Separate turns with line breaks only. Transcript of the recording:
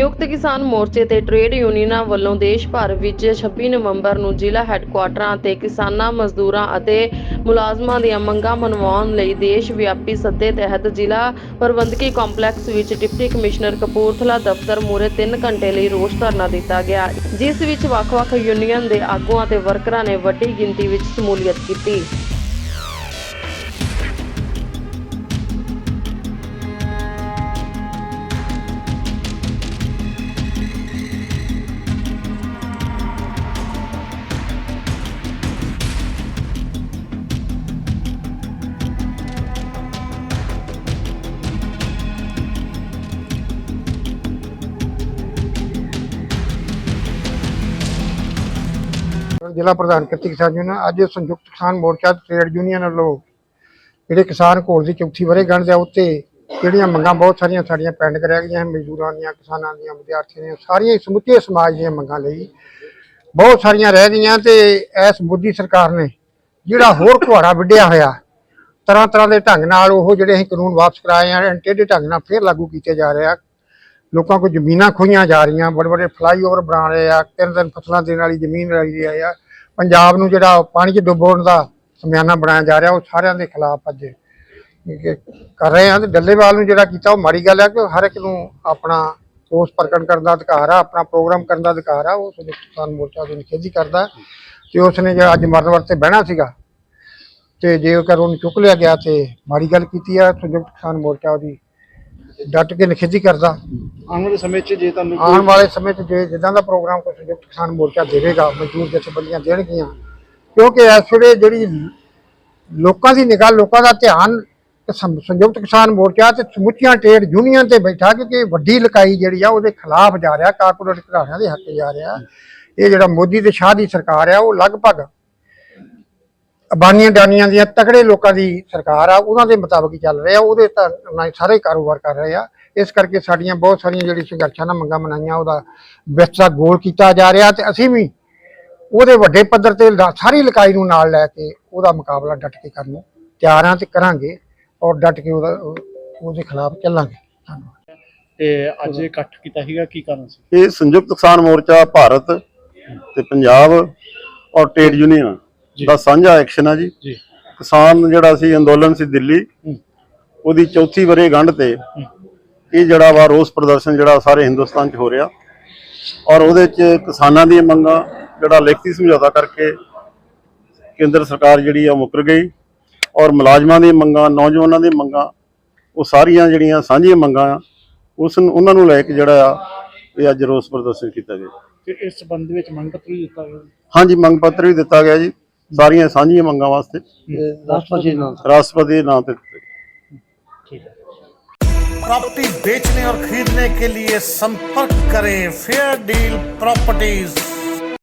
ਸੰਯੁਕਤ ਕਿਸਾਨ ਮੋਰਚੇ ਤੇ ਟ੍ਰੇਡ ਯੂਨੀਅਨਾਂ ਵੱਲੋਂ ਦੇਸ਼ ਭਰ ਵਿੱਚ 26 ਨਵੰਬਰ ਨੂੰ ਜ਼ਿਲ੍ਹਾ ਹੈੱਡਕੁਆਟਰਾਂ ਤੇ ਕਿਸਾਨਾਂ ਮਜ਼ਦੂਰਾਂ ਅਤੇ ਮੁਲਾਜ਼ਮਾਂ ਦੀਆਂ ਮੰਗਾਂ ਮਨਵਾਉਣ ਲਈ ਦੇਸ਼ ਵਿਆਪੀ ਸੱਦੇ ਤਹਿਤ ਜ਼ਿਲ੍ਹਾ ਪ੍ਰਬੰਧਕੀ ਕੰਪਲੈਕਸ ਵਿੱਚ ਡਿਪਟੀ ਕਮਿਸ਼ਨਰ ਕਪੂਰਥਲਾ ਦਫ਼ਤਰ ਮੂਹਰੇ 3 ਘੰਟੇ ਲਈ ਰੋਸ ਧਰਨਾ ਦਿੱਤਾ ਗਿਆ, ਜਿਸ ਵਿੱਚ ਵੱਖ-ਵੱਖ ਯੂਨੀਅਨ ਦੇ ਆਗੂਆਂ ਤੇ ਵਰਕਰਾਂ ਨੇ ਵੱਡੀ ਗਿਣਤੀ ਵਿੱਚ ਸ਼ਮੂਲੀਅਤ ਕੀਤੀ।
ਜ਼ਿਲ੍ਹਾ ਪ੍ਰਧਾਨ ਕਿਰਤੀ ਕਿਸਾਨ ਯੂਨੀਅਨ, ਅੱਜ ਸੰਯੁਕਤ ਕਿਸਾਨ ਮੋਰਚਾ ਤੇ ਟ੍ਰੇਡ ਯੂਨੀਅਨ ਵੱਲੋਂ ਜਿਹੜੇ ਕਿਸਾਨ ਘੋਲ ਦੀ ਚੌਥੀ ਵਰ੍ਹੇਗੰਢ ਦੇ ਉੱਤੇ ਜਿਹੜੀਆਂ ਮੰਗਾਂ ਬਹੁਤ ਸਾਰੀਆਂ ਸਾਡੀਆਂ ਪੈਂਡਿੰਗ ਰਹਿ ਗਈਆਂ, ਮਜ਼ਦੂਰਾਂ ਦੀਆਂ, ਕਿਸਾਨਾਂ ਦੀਆਂ, ਵਿਦਿਆਰਥੀਆਂ ਦੀਆਂ, ਸਾਰੀਆਂ ਹੀ ਸਮੁੱਚੇ ਸਮਾਜ ਦੀਆਂ ਮੰਗਾਂ ਲਈ ਬਹੁਤ ਸਾਰੀਆਂ ਰਹਿ ਗਈਆਂ ਤੇ ਇਸ ਮੋਦੀ ਸਰਕਾਰ ਨੇ ਜਿਹੜਾ ਹੋਰ ਕੁਹਾੜਾ ਵਿੱਢਿਆ ਹੋਇਆ ਤਰ੍ਹਾਂ ਤਰ੍ਹਾਂ ਦੇ ਢੰਗ ਨਾਲ ਉਹ ਜਿਹੜੇ ਅਸੀਂ ਕਾਨੂੰਨ ਵਾਪਸ ਕਰਾਏ ਆ ਟੇਢੇ ਢੰਗ ਨਾਲ ਫੇਰ ਲਾਗੂ ਕੀਤੇ ਜਾ ਰਹੇ ਆ ਲੋਕਾਂ ਕੋਲ ਜ਼ਮੀਨਾਂ ਖੋਈਆਂ ਜਾ ਰਹੀਆਂ ਬੜੇ ਬੜੇ ਫਲਾਈਓਵਰ ਬਣਾ ਰਹੇ ਆ, ਤਿੰਨ ਤਿੰਨ ਫਸਲਾਂ ਦੇਣ ਵਾਲੀ ਜ਼ਮੀਨ ਲਈ ਰਹੀ ਆ। ਪੰਜਾਬ ਨੂੰ ਜਿਹੜਾ ਪਾਣੀ 'ਚ ਡੁਬੋਣ ਦਾ ਸਮਿਆਨਾ ਬਣਾਇਆ ਜਾ ਰਿਹਾ, ਉਹ ਸਾਰਿਆਂ ਦੇ ਖਿਲਾਫ ਅੱਜ ਕਰ ਰਹੇ ਆ। ਤੇ ਡੱਲੇਵਾਲ ਨੂੰ ਜਿਹੜਾ ਕੀਤਾ, ਉਹ ਮਾੜੀ ਗੱਲ ਹੈ ਕਿ ਹਰ ਇੱਕ ਨੂੰ ਆਪਣਾ ਰੋਸ ਪ੍ਰਗਟ ਕਰਨ ਦਾ ਅਧਿਕਾਰ ਆ, ਆਪਣਾ ਪ੍ਰੋਗਰਾਮ ਕਰਨ ਦਾ ਅਧਿਕਾਰ ਆ, ਉਹ ਸੰਯੁਕਤ ਕਿਸਾਨ ਮੋਰਚਾ ਦੀ ਨਿਖੇਧੀ ਕਰਦਾ। ਤੇ ਉਸਨੇ ਜਿਹੜਾ ਅੱਜ ਮਰਨ ਵਰਤੇ ਬਹਿਣਾ ਸੀਗਾ, ਤੇ ਜੇਕਰ ਉਹਨੂੰ ਚੁੱਕ ਲਿਆ ਗਿਆ ਤੇ ਮਾੜੀ ਗੱਲ ਕੀਤੀ ਆ, ਸੰਯੁਕਤ ਕਿਸਾਨ ਮੋਰਚਾ ਉਹਦੀ ਡਟ ਕੇ ਨਿਖੇਧੀ ਕਰਦਾ।
ਆਉਣ ਵਾਲੇ ਸਮੇਂ 'ਚ ਜੇ ਤੁਹਾਨੂੰ
ਆਉਣ ਵਾਲੇ ਸਮੇਂ 'ਚ ਜੇ ਜਿੱਦਾਂ ਦਾ ਪ੍ਰੋਗਰਾਮ ਕੋਈ ਸੰਯੁਕਤ ਕਿਸਾਨ ਮੋਰਚਾ ਦੇਵੇਗਾ ਮਜ਼ਦੂਰ ਜਥੇਬੰਦੀਆਂ ਦੇਣਗੀਆਂ। ਕਿਉਂਕਿ ਇਸ ਵੇਲੇ ਜਿਹੜੀ ਲੋਕਾਂ ਦੀ ਨਿਗਾਹ ਲੋਕਾਂ ਦਾ ਧਿਆਨ ਸੰਯੁਕਤ ਕਿਸਾਨ ਮੋਰਚਾ ਤੇ ਸਮੁੱਚੀਆਂ ਟ੍ਰੇਡ ਯੂਨੀਅਨ ਤੇ ਬੈਠਾ ਕਿਉਂਕਿ ਵੱਡੀ ਲਕਾਈ ਜਿਹੜੀ ਆ ਉਹਦੇ ਖਿਲਾਫ ਜਾ ਰਿਹਾ ਕਾਰਪੋਰੇਟ ਘਰਾਣਿਆਂ ਦੇ ਹੱਕ ਜਾ ਰਿਹਾ। ਇਹ ਜਿਹੜਾ ਮੋਦੀ ਤੇ ਸ਼ਾਹ ਦੀ ਸਰਕਾਰ ਆ ਉਹ ਲਗਭਗ ਅਬਾਨੀਆਂ ਡਾਨੀਆਂ ਦੀਆਂ ਤਕੜੇ ਲੋਕਾਂ ਦੀ ਸਰਕਾਰ ਆ ਉਹਨਾਂ ਦੇ ਮੁਤਾਬਕ ਹੀ ਚੱਲ ਰਿਹਾ ਉਹਦੇ ਤਾਂ ਨਾਲ ਸਾਰੇ ਕਾਰੋਬਾਰ ਕਰ ਰਹੇ ਆ। ਇਸ ਕਰਕੇ ਸਾਡੀਆਂ ਬਹੁਤ ਸਾਰੀਆਂ ਜਿਹੜੀ ਸੰਘਰਸ਼ਾਂ ਨਾਲ ਮੰਗਾਂ ਮਨਾਈਆਂ ਉਹਦਾ ਵਿਸਰਾ ਗੋਲ ਕੀਤਾ ਜਾ ਰਿਹਾ ਤੇ ਅਸੀਂ ਵੀ ਉਹਦੇ ਵੱਡੇ ਪੱਧਰ ਤੇ ਸਾਰੀ ਇਲਾਕਾਈ ਨੂੰ ਨਾਲ ਲੈ ਕੇ ਉਹਦਾ ਮੁਕਾਬਲਾ ਡਟ ਕੇ ਕਰਨ ਨੂੰ ਤਿਆਰ ਹਾਂ ਤੇ ਕਰਾਂਗੇ ਔਰ ਡਟ ਕੇ ਉਹਦਾ ਉਹ- ਉਹਦੇ ਖਿਲਾਫ ਚੱਲਾਂਗੇ। ਧੰਨਵਾਦ।
ਤੇ ਅੱਜ ਇਕੱਠ ਕੀਤਾ ਸੀਗਾ ਕੀ ਕਾਰਨ ਸੀ?
ਇਹ ਸੰਯੁਕਤ ਕਿਸਾਨ ਮੋਰਚਾ ਭਾਰਤ ਤੇ ਪੰਜਾਬ ਔਰ ਟ੍ਰੇਡ ਯੂਨੀਅਨ। ਦਾ ਸਾਂਝਾ ਐਕਸ਼ਨ ਆ ਜੀ। ਕਿਸਾਨ ਜਿਹੜਾ ਸੀ ਅੰਦੋਲਨ ਸੀ ਦਿੱਲੀ। ਉਹਦੀ ਚੌਥੀ ਵਰੇ ਗੰਢ ਤੇ ਇਹ ਜਿਹੜਾ ਵਾ ਰੋਸ ਪ੍ਰਦਰਸ਼ਨ ਜਿਹੜਾ ਸਾਰੇ ਹਿੰਦੁਸਤਾਨ 'ਚ ਹੋ ਰਿਹਾ। ਔਰ ਉਹਦੇ 'ਚ ਕਿਸਾਨਾਂ ਦੀਆਂ ਮੰਗਾਂ ਜਿਹੜਾ ਲਿਖਤੀ ਸਮਝੌਤਾ ਕਰਕੇ ਕੇਂਦਰ ਸਰਕਾਰ ਜਿਹੜੀ ਆ ਮੁੱਕਰ ਗਈ। ਔਰ ਮੁਲਾਜ਼ਮਾਂ ਦੀਆਂ ਮੰਗਾਂ ਨੌਜਵਾਨਾਂ ਦੀਆਂ ਮੰਗਾਂ ਉਹ ਸਾਰੀਆਂ ਜਿਹੜੀਆਂ ਸਾਂਝੀਆਂ ਮੰਗਾਂ ਆ ਉਸ ਨੂੰ ਉਹਨਾਂ ਨੂੰ ਲੈ ਕੇ ਜਿਹੜਾ ਆ ਇਹ ਅੱਜ ਰੋਸ ਪ੍ਰਦਰਸ਼ਨ ਕੀਤਾ ਗਿਆ।
ਤੇ ਇਸ ਸੰਬੰਧ ਵਿੱਚ ਮੰਗ ਪੱਤਰ ਵੀ ਦਿੱਤਾ ਗਿਆ।
ਹਾਂਜੀ ਮੰਗ ਪੱਤਰ ਵੀ ਦਿੱਤਾ ਗਿਆ ਜੀ। ਸਾਰੀਆਂ ਸਾਂਝੀਆਂ ਮੰਗਾਂ ਵਾਸਤੇ
ਰਾਸ਼ਟਰਪਤੀ ਨਾਲ
ਰਾਸ਼ਟਰਪਤੀ ਦੇ ਨਾਂ ਤੇ ਦਿੱਤਾ ਗਿਆ।
ਠੀਕ ਹੈ
प्रॉपर्टी बेचने और खरीदने के लिए संपर्क करें फेयर डील प्रॉपर्टीज